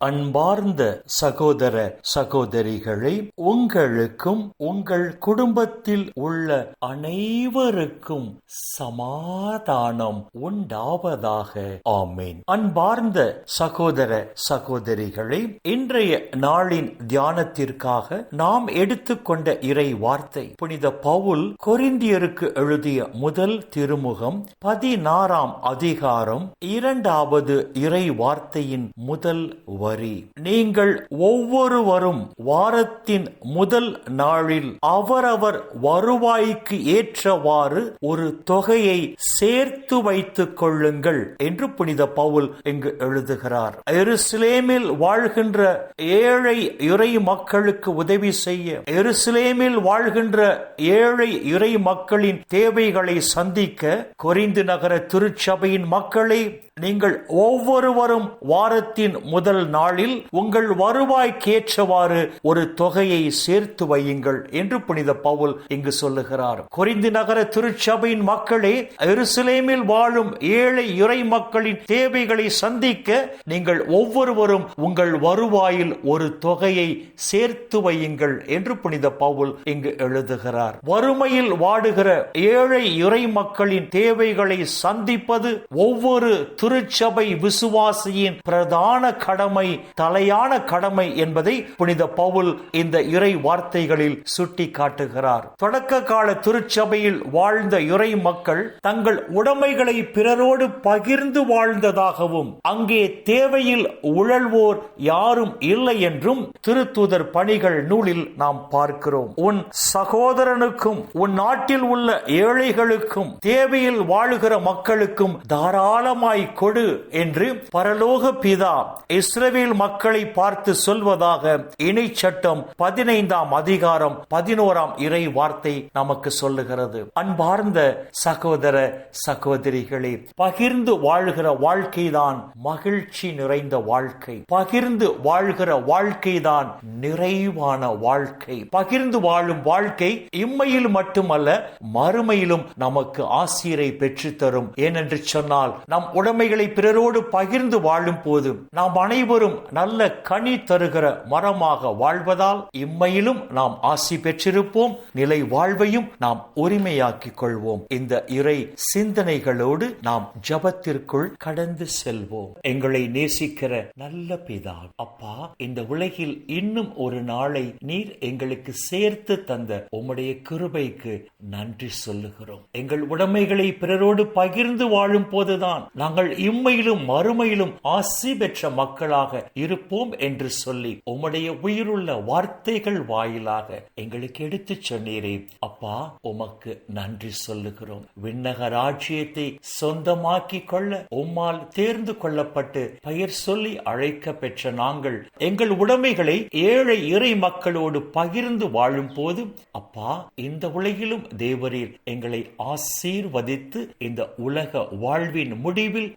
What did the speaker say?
அன்பார்ந்த சகோதர சகோதரிகளை உங்களுக்கும் உங்கள் குடும்பத்தில் உள்ள அனைவருக்கும் சமாதானம் உண்டாவதாக. ஆமேன். அன்பார்ந்த சகோதர சகோதரிகளை இன்றைய நாளின் தியானத்திற்காக நாம் எடுத்துக்கொண்ட இறை வார்த்தை புனித பவுல் கொரிந்தியருக்கு எழுதிய முதல் திருமுகம் பதினாறாம் அதிகாரம் இரண்டாவது இறை வார்த்தையின் முதல் வரி. நீங்கள் ஒவ்வொருவரும் வாரத்தின் முதல் நாளில் அவரவர் வருவாய்க்கு ஏற்றவாறு ஒரு தொகையை சேர்த்து வைத்துக் கொள்ளுங்கள் என்று புனித பவுல் இங்கு எழுதுகிறார். எருசலேமில் வாழ்கின்ற ஏழை இறை மக்களுக்கு உதவி செய்ய எருசலேமில் வாழ்கின்ற ஏழை இறை மக்களின் தேவைகளை சந்திக்க கொரிந்து நகர திருச்சபையின் மக்களை நீங்கள் ஒவ்வொருவரும் வாரத்தின் முதல் நாளில் உங்கள் வருவாய்க்கேற்றவாறு ஒரு தொகையை சேர்த்து வையுங்கள் என்று புனித பவுல் இங்கு சொல்லுகிறார். கொரிந்து நகர திருச்சபையின் மக்களே எருசலேமில் வாழும் ஏழை இறை மக்களின் தேவைகளை சந்திக்க நீங்கள் ஒவ்வொருவரும் உங்கள் வருவாயில் ஒரு தொகையை சேர்த்து வையுங்கள் என்று புனித பவுல் இங்கு எழுதுகிறார். வறுமையில் வாடுகிற ஏழை இறை மக்களின் தேவைகளை சந்திப்பது ஒவ்வொரு திருச்சபை விசுவாசியின் பிரதான கடமை தலையான கடமை என்பதை புனித பவுல் இந்த இறை வார்த்தைகளில் சுட்டி காட்டுகிறார் தொடக்க கால திருச்சபையில் வாழ்ந்த இறை மக்கள் தங்கள் உடைமைகளை பிறரோடு பகிர்ந்து வாழ்ந்ததாகவும் அங்கே தேவையில் உழல்வோர் யாரும் இல்லை என்றும் திருத்தூதர் பணிகள் நூலில் நாம் பார்க்கிறோம். உன் சகோதரனுக்கும் உன் நாட்டில் உள்ள ஏழைகளுக்கும் தேவையில் வாழுகிற மக்களுக்கும் தாராளமாய் கொடு என்று பரலோக பிதா இஸ்ரவேல் மக்களை பார்த்து சொல்வதாக இணை சட்டம் பதினைந்தாம் அதிகாரம் பதினோராம் இறை வார்த்தை நமக்கு சொல்லுகிறது. அன்பார்ந்த சகோதர சகோதரிகளே பகிர்ந்து வாழ்கிற வாழ்க்கைதான் மகிழ்ச்சி நிறைந்த வாழ்க்கை. பகிர்ந்து வாழ்கிற வாழ்க்கைதான் நிறைவான வாழ்க்கை. பகிர்ந்து வாழும் வாழ்க்கை இம்மையில் மட்டுமல்ல மறுமையிலும் நமக்கு ஆசிரியரை பெற்றுத்தரும். ஏனென்று சொன்னால் நம் நன்மைகளை பிறரோடு பகிர்ந்து வாழும் போது நாம் அனைவரும் நல்ல கனி தருகிற மரமாக வாழ்வதால் இம்மையிலும் நாம் ஆசி பெற்றிருப்போம். நிலை வாழ்வையும் நாம் உரிமையாக்கிக் கொள்வோம். இந்த இறை சிந்தனைகளோடு நாம் ஜபத்திற்குள் கடந்து செல்வோம். எங்களை நேசிக்கிற நல்ல பிதா அப்பா இந்த உலகில் இன்னும் ஒரு நாளை நீர் எங்களுக்கு சேர்த்து தந்த உம்முடைய கிருபைக்கு நன்றி சொல்லுகிறோம். எங்கள் உடைமைகளை பிறரோடு பகிர்ந்து வாழும் போதுதான் நாங்கள் இம்மையிலும் மறுமையிலும் ஆசி பெற்ற மக்களாக இருப்போம் என்று சொல்லி உம்முடைய உயிருள்ள வார்த்தைகள் வாயிலாக எங்களுக்கு எடுத்து சொன்னீரே. அப்பா உமக்கு நன்றி சொல்லுகிறோம். விண்ணக ராஜ்யத்தை சொந்தமாக்கி கொள்ள உம்மால் தேர்ந்து கொள்ளப்பட்டு பெயர் சொல்லி அழைக்க பெற்ற நாங்கள் எங்கள் உடைமைகளை ஏழை இறை மக்களோடு பகிர்ந்து வாழும் போது அப்பா இந்த உலகிலும் தேவரீர் எங்களை ஆசீர்வதித்து இந்த உலக வாழ்வின் முடிவில்